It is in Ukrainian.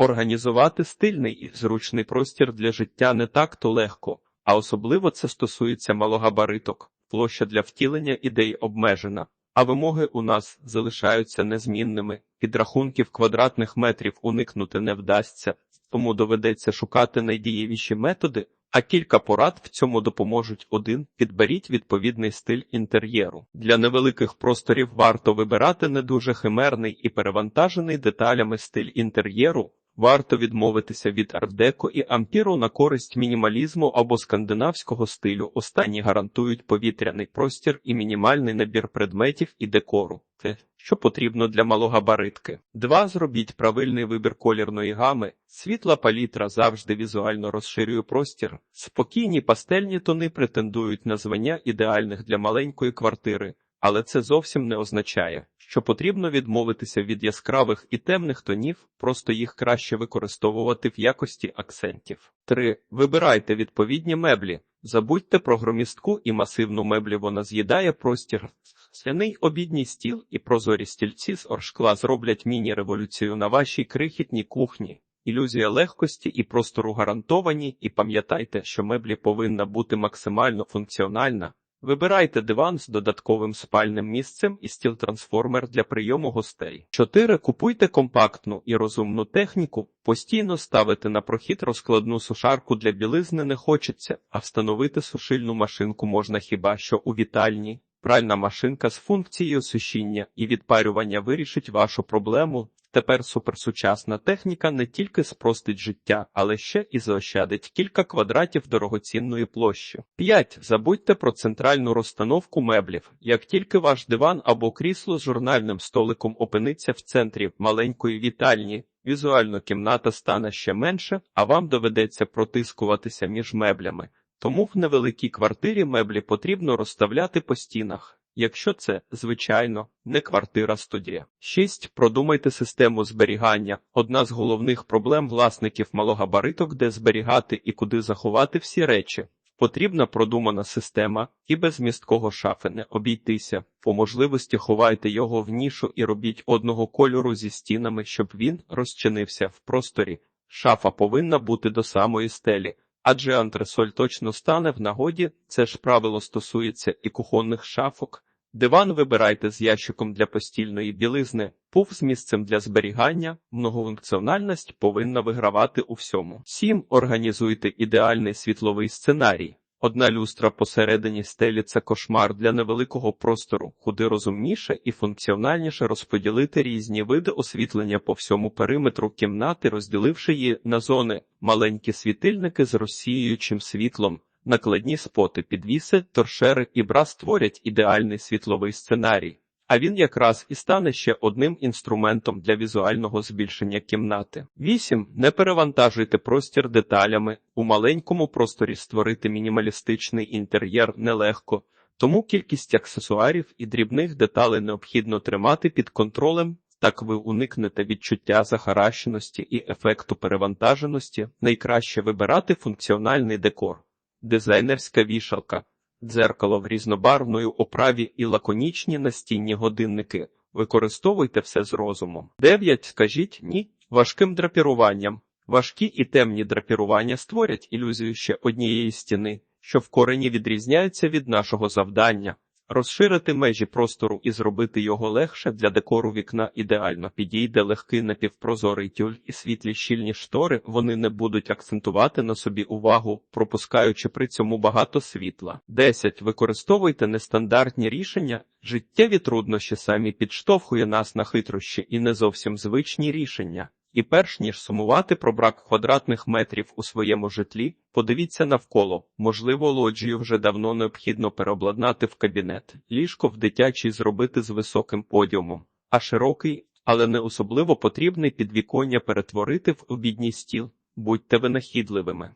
Організувати стильний і зручний простір для життя не так то легко, а особливо це стосується малогабариток. Площа для втілення ідей обмежена, а вимоги у нас залишаються незмінними. Підрахунків квадратних метрів уникнути не вдасться, тому доведеться шукати найдієвіші методи, а кілька порад в цьому допоможуть. Один підберіть відповідний стиль інтер'єру. Для невеликих просторів варто вибирати не дуже химерний і перевантажений деталями стиль інтер'єру. Варто відмовитися від ардеко і ампіру на користь мінімалізму або скандинавського стилю. Останні гарантують повітряний простір і мінімальний набір предметів і декору. Те, що потрібно для малогабаритки. 2. Зробіть правильний вибір колірної гами. Світла палітра завжди візуально розширює простір. Спокійні пастельні тони претендують на звання ідеальних для маленької квартири. Але це зовсім не означає, що потрібно відмовитися від яскравих і темних тонів, просто їх краще використовувати в якості акцентів. 3. Вибирайте відповідні меблі. Забудьте про громістку і масивну меблі, вона з'їдає простір. Скляний обідній стіл і прозорі стільці з оршкла зроблять міні-революцію на вашій крихітній кухні. Ілюзія легкості і простору гарантовані, і пам'ятайте, що меблі повинна бути максимально функціональна. Вибирайте диван з додатковим спальним місцем і стіл-трансформер для прийому гостей. 4. Купуйте компактну і розумну техніку. Постійно ставити на прохід розкладну сушарку для білизни не хочеться, а встановити сушильну машинку можна хіба що у вітальні. Пральна машинка з функцією сушіння і відпарювання вирішить вашу проблему. Тепер суперсучасна техніка не тільки спростить життя, але ще і заощадить кілька квадратів дорогоцінної площі. 5. Забудьте про центральну розстановку меблів. Як тільки ваш диван або крісло з журнальним столиком опиниться в центрі маленької вітальні, візуально кімната стане ще менше, а вам доведеться протискуватися між меблями. Тому в невеликій квартирі меблі потрібно розставляти по стінах. Якщо це, звичайно, не квартира студія. 6. Продумайте систему зберігання. Одна з головних проблем власників малогабариток, де зберігати і куди заховати всі речі. Потрібна продумана система і без місткого шафи не обійтися. По можливості ховайте його в нішу і робіть одного кольору зі стінами, щоб він розчинився в просторі. Шафа повинна бути до самої стелі. Адже антресоль точно стане в нагоді, це ж правило стосується і кухонних шафок. Диван вибирайте з ящиком для постільної білизни, пуф з місцем для зберігання, многофункціональність повинна вигравати у всьому. 7. Організуйте ідеальний світловий сценарій. Одна люстра посередині стелі це кошмар для невеликого простору, куди розумніше і функціональніше розподілити різні види освітлення по всьому периметру кімнати, розділивши її на зони, маленькі світильники з розсіюючим світлом. Накладні споти, підвіси, торшери і бра створять ідеальний світловий сценарій, а він якраз і стане ще одним інструментом для візуального збільшення кімнати. 8. Не перевантажуйте простір деталями. У маленькому просторі створити мінімалістичний інтер'єр нелегко, тому кількість аксесуарів і дрібних деталей необхідно тримати під контролем. Так ви уникнете відчуття захаращеності і ефекту перевантаженості. Найкраще вибирати функціональний декор дизайнерська вішалка, дзеркало в різнобарвної оправі і лаконічні настінні годинники. Використовуйте все з розумом. 9. Скажіть ні важким драпіруванням. Важкі і темні драпірування створять ілюзію ще однієї стіни, що в корені відрізняється від нашого завдання. Розширити межі простору і зробити його легше для декору вікна ідеально підійде легкий напівпрозорий тюль і світлі щільні штори, вони не будуть акцентувати на собі увагу, пропускаючи при цьому багато світла. 10. Використовуйте нестандартні рішення. Життєві труднощі самі підштовхує нас на хитрощі і не зовсім звичні рішення. І перш ніж сумувати про брак квадратних метрів у своєму житлі, подивіться навколо. Можливо, лоджію вже давно необхідно переобладнати в кабінет, ліжко в дитячій зробити з високим подіумом, а широкий, але не особливо потрібний підвіконня перетворити в обідній стіл. Будьте винахідливими.